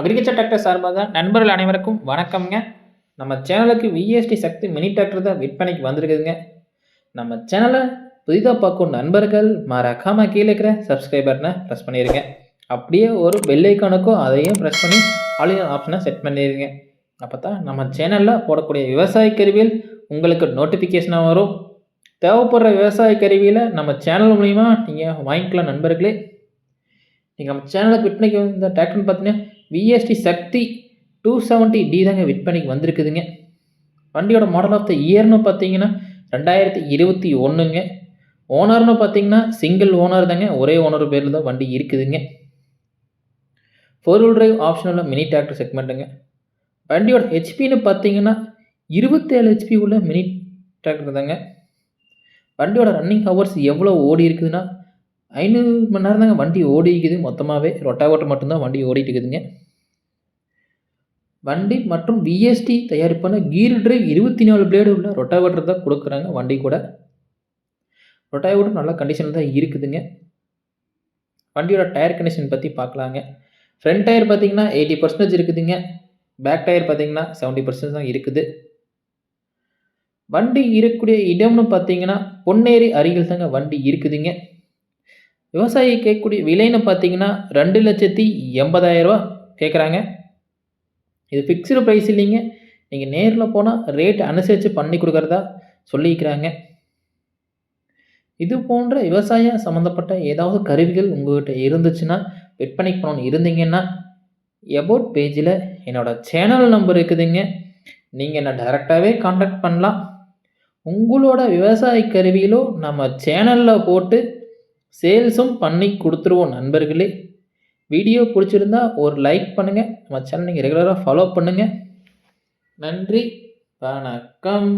Agriculture tractor சார்பாக நண்பர்கள் அனைவருக்கும் வணக்கம்ங்க. நம்ம சேனலுக்கு விஎஸ்டி சக்தி மினி டிராக்டர் தான் விற்பனைக்கு வந்திருக்குதுங்க. நம்ம சேனலை புதிதாக பார்க்கும் நண்பர்கள் மறக்காமல் கீழே இருக்கிற சப்ஸ்கிரைபர்னை ப்ரெஸ் பண்ணிடுங்க அப்படியே ஒரு பெல்லைக்கானுக்கும் அதையும் ப்ரெஸ் பண்ணி ஆலியன் ஆப்ஷனை செட் பண்ணிடுங்க அப்போ தான் நம்ம சேனலில் போடக்கூடிய விவசாய கருவியில் உங்களுக்கு நோட்டிஃபிகேஷனாக வரும். தேவைப்படுற விவசாய கருவியில் நம்ம சேனல் மூலிமா நீங்கள் வாங்கிக்கலாம் நண்பர்களே. நீங்கள் நம்ம சேனலுக்கு விற்பனைக்கு வந்த டிராக்டர்னு பார்த்தீங்கன்னா VST Shakti two seventy D தாங்க விற்பனைக்கு வந்திருக்குதுங்க. வண்டியோட மாடல் ஆஃப் த இயர்னு பார்த்தீங்கன்னா ரெண்டாயிரத்தி இருபத்தி ஒன்றுங்க ஓனர்னு பார்த்தீங்கன்னா சிங்கிள் ஓனர் தாங்க. ஒரே ஓனர் பேரில் தான் வண்டி இருக்குதுங்க. ஃபோர் வீல் டிரைவ் ஆப்ஷனில் மினி டிராக்டர் செக்மெண்ட்டுங்க வண்டியோட ஹெச்பின்னு பார்த்தீங்கன்னா இருபத்தேழு ஹெச்பி உள்ள மினி டிராக்டர் தாங்க. வண்டியோட ரன்னிங் ஹவர்ஸ் எவ்வளோ ஓடி இருக்குதுன்னா ஐநூறு மணி நேரம் தாங்க வண்டி ஓடிக்குது. இருக்குது மொத்தமாகவே ரொட்டாவேட்டர் மட்டும்தான் வண்டி ஓடிட்டு இருக்குதுங்க வண்டி மற்றும் விஎஸ்டி தயாரிப்பான கீர் டிரைவ் இருபத்தி நாலு பிளேடு உள்ள ரொட்டாவேட்டர் தான் கொடுக்குறாங்க வண்டி கூட. ரொட்டாவேட்டர் நல்ல கண்டிஷனில் தான் இருக்குதுங்க. வண்டியோட டயர் கண்டிஷன் பற்றி பார்க்கலாங்க. ஃப்ரண்ட் டயர் பார்த்தீங்கன்னா எயிட்டி பர்சன்டேஜ் இருக்குதுங்க. பேக் டயர் பார்த்தீங்கன்னா செவன்ட்டி பர்சன்டேஜ் தான் இருக்குது. வண்டி இருக்கக்கூடிய இடம்னு பார்த்தீங்கன்னா பொன்னேரி அருகில் தாங்க வண்டி இருக்குதுங்க. விவசாயி கேட்கக்கூடிய விலைன்னு பார்த்தீங்கன்னா ரெண்டு லட்சத்தி எண்பதாயிரரூவா கேட்குறாங்க. இது ஃபிக்ஸ்டு ப்ரைஸ் இல்லைங்க. நீங்கள் நேரில் போனால் ரேட் அனுசரித்து பண்ணி கொடுக்குறதா சொல்லிக்கிறாங்க. இது போன்ற விவசாயம் சம்மந்தப்பட்ட ஏதாவது கருவிகள் உங்கள்கிட்ட இருந்துச்சுன்னா விற்பனை பண்ணணும் இருந்தீங்கன்னா எபோட் பேஜில் என்னோடய சேனல் நம்பர் இருக்குதுங்க. நீங்கள் நான் டைரெக்டாகவே காண்டாக்ட் பண்ணலாம். உங்களோட விவசாய கருவியிலும் நம்ம சேனலில் போட்டு சேல்ஸும் பண்ணி கொடுத்துருவோம் நண்பர்களே. வீடியோ பிடிச்சிருந்தா ஒரு லைக் பண்ணுங்கள் நம்ம சேனல் நீங்கள் ரெகுலராக ஃபாலோ பண்ணுங்கள் நன்றி. வணக்கம்.